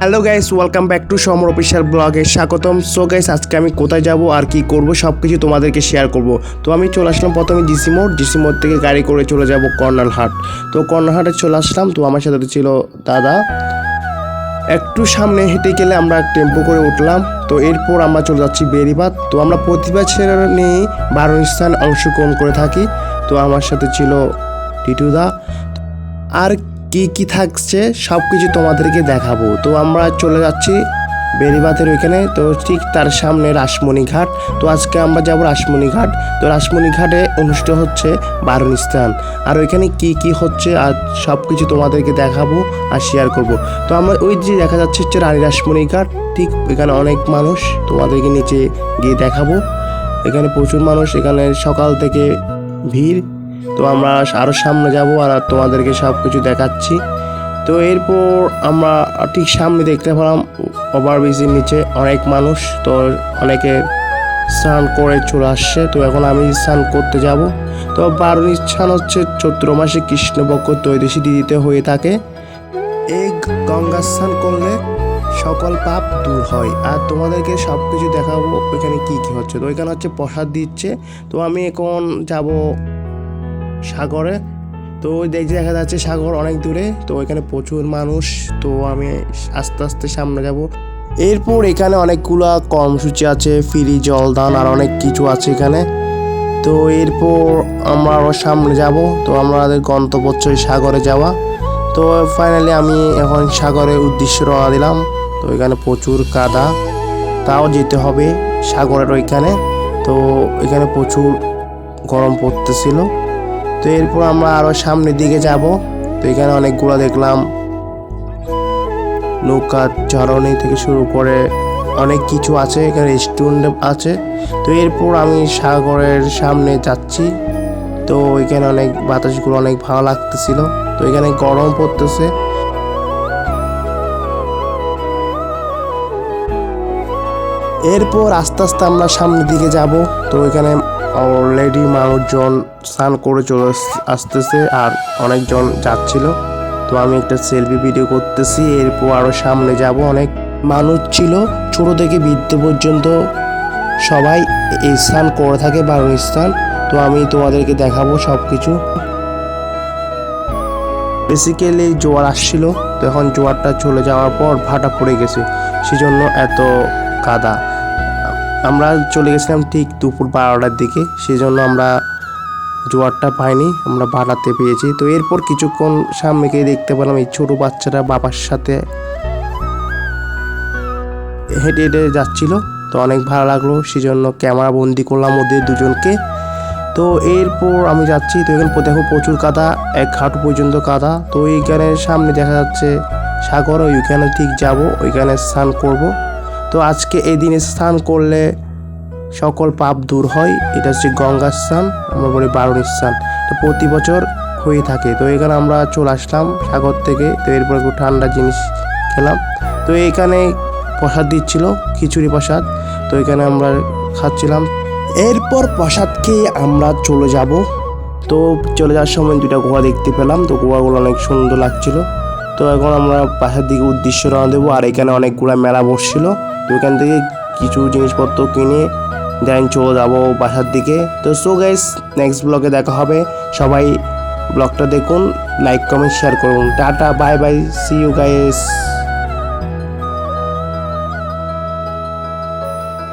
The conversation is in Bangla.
Hello guys welcome back to Samar officer ব্লগে স্বাগতম। সো গাইস আজকে আমি কোথায় যাব আর কি করব সব কিছু তোমাদেরকে শেয়ার করব। তো আমি চলে আসলাম প্রথমে ডিসি মোড় ডিসি মোড় থেকে গাড়ি করে চলে যাব কর্নাল হাট। তো কর্নাল হাটে চলে আসলাম। তো আমার সাথে ছিল দাদা। একটু সামনে হেঁটে গেলে আমরা টেম্পো করে উঠলাম। তো এরপর আমরা চলে যাচ্ছি বেরিবাদ তো আমরা প্রতিভা ছেড়ে নিয়ে বারো স্থান অংশগ্রহণ করে থাকি। তো আমার সাথে ছিল টিটুদা। আর কি কি থাকছে সব কিছু তোমাদেরকে দেখাবো। তো আমরা চলে যাচ্ছি বেরিবাতের ওইখানে। তো ঠিক তার সামনে রাসমণি ঘাট। তো আজকে আমরা যাব রাসমণি ঘাট। তো রাসমণি ঘাটে অনুষ্ঠিত হচ্ছে বারণ স্থান। আর ওইখানে কি কি হচ্ছে আর সব কিছু তোমাদেরকে দেখাবো আর শেয়ার করব। তো আমরা ওই যে দেখা যাচ্ছে হচ্ছে রানী রাসমণি ঘাট। ঠিক এখানে অনেক মানুষ তোমাদেরকে নিচে গিয়ে দেখাবো। এখানে প্রচুর মানুষ। এখানে সকাল থেকে ভিড়। তো আমরা আরও সামনে যাব আর তোমাদেরকে সব কিছু দেখাচ্ছি। তো এরপর আমরা ঠিক সামনে দেখতে পেলাম ওভারব্রিজের নিচে অনেক মানুষ, তো অনেকে স্নান করে চলে আসছে। তো এখন আমি স্নান করতে যাব। তো বারুণী স্নান হচ্ছে চৈত্র মাসে কৃষ্ণপক্ষ ত্রয়োদশী দিদিতে হয়ে থাকে। এই গঙ্গা স্নান করলে সকল পাপ দূর হয়। আর তোমাদেরকে সব কিছু দেখাবো, ওইখানে কি কি হচ্ছে। তো ওইখানে হচ্ছে প্রসাদ দিচ্ছে। তো আমি এখন যাব সাগরে। তো ওই দেখ দেখা যাচ্ছে সাগর অনেক দূরে, তো এখানে প্রচুর মানুষ, তো আমি আস্তে আস্তে সামনে যাব। এরপর এখানে অনেকগুলা কর্মসূচি আছে, ফ্রি জলদান আর অনেক কিছু আছে এখানে। তো এরপর আমরা আরও সামনে যাব, তো আমাদের গন্তব্য হচ্ছে সাগরে যাওয়া। তো ফাইনালি আমি এখন সাগরের উদ্দেশ্যে রওনা দিলাম, তো এখানে প্রচুর কাদা। তাও যেতে হবে সাগরের ওইখানে, তো এখানে প্রচুর গরম পড়তেছিল। তো এরপর আমরা আরও সামনের দিকে যাব। তো এখানে অনেকগুলো দেখলাম। নৌকা চরণী থেকে শুরু করে অনেক কিছু আছে, এখানে রেস্টুরেন্ট আছে। তো এরপর আমি সাগরের সামনে যাচ্ছি। তো এখানে অনেক বাতাসগুলো অনেক ভালো লাগতেছিল। তো এখানে গরম পড়তেছে। এরপর আস্তে আস্তে আমরা সামনের দিকে যাব। তো এখানে অলরেডি মানুষজন স্নান করে চলে আস- আসতেছে আর অনেকজন যাচ্ছিল। তো আমি একটা সেলফি ভিডিও করতেছি, এরপর আরও সামনে যাব। অনেক মানুষ ছিল, ছোট থেকে বৃদ্ধ পর্যন্ত সবাই এই স্নান করে থাকে বারণ স্থান তো আমি তোমাদেরকে দেখাবো সব কিছু বেসিক্যালি জোয়ার আসছিল, তো এখন জোয়ারটা চলে যাওয়ার পর ভাটা পড়ে গেছে। সেজন্য এত কাদা। আমরা চলে গেছিলাম ঠিক দুপুর বারোটার দিকে সেই জন্য আমরা জোয়ারটা পাইনি, আমরা ভাড়াতে পেয়েছি। তো এরপর কিছুক্ষণ সামনে গিয়ে দেখতে পেলাম এই ছোটো বাচ্চারা বাবার সাথে হেঁটে হেঁটে যাচ্ছিল। তো অনেক ভালো লাগল সেই জন্য ক্যামেরা বন্দি করলাম ওদের দুজনকে। তো এরপর আমি যাচ্ছি, তো এখানে দেখো প্রচুর কাদা, এক হাঁটু পর্যন্ত কাদা। তো এইখানে সামনে দেখা যাচ্ছে সাগর, ওইখানে ঠিক যাব, ওইখানে স্নান করব। তো আজকে এই দিনে স্নান করলে সকল পাপ দূর হয়। এটা হচ্ছে গঙ্গা স্নান, আমরা বলি বারুণী স্নান। তো প্রতি বছর হয়ে থাকে। তো এখানে আমরা চলে আসলাম সাগর থেকে। তো এরপর একটু ঠান্ডা জিনিস খেলাম। তো এখানে প্রসাদ দিচ্ছিল, খিচুড়ি প্রসাদ। তো এখানে আমরা খাচ্ছিলাম। এরপর প্রসাদ খেয়ে আমরা চলে যাব। তো চলে যাওয়ার সময় দুটা গুহা দেখতে পেলাম। তো গুহাগুলো অনেক সুন্দর লাগছিল। তো এখন আমরা পাশের দিকে উদ্দেশ্য রওনা দেবো। আর এখানে অনেকগুলো মেলা বসছিল। তো এখান থেকে কিছু জিনিসপত্র কিনে দেন চলে যাব বাসার দিকে। তো সো গাইস নেক্সট ব্লগে দেখা হবে। সবাই ব্লগটা দেখুন লাইক কমেন্ট শেয়ার করুন। Tata bye bye see you guys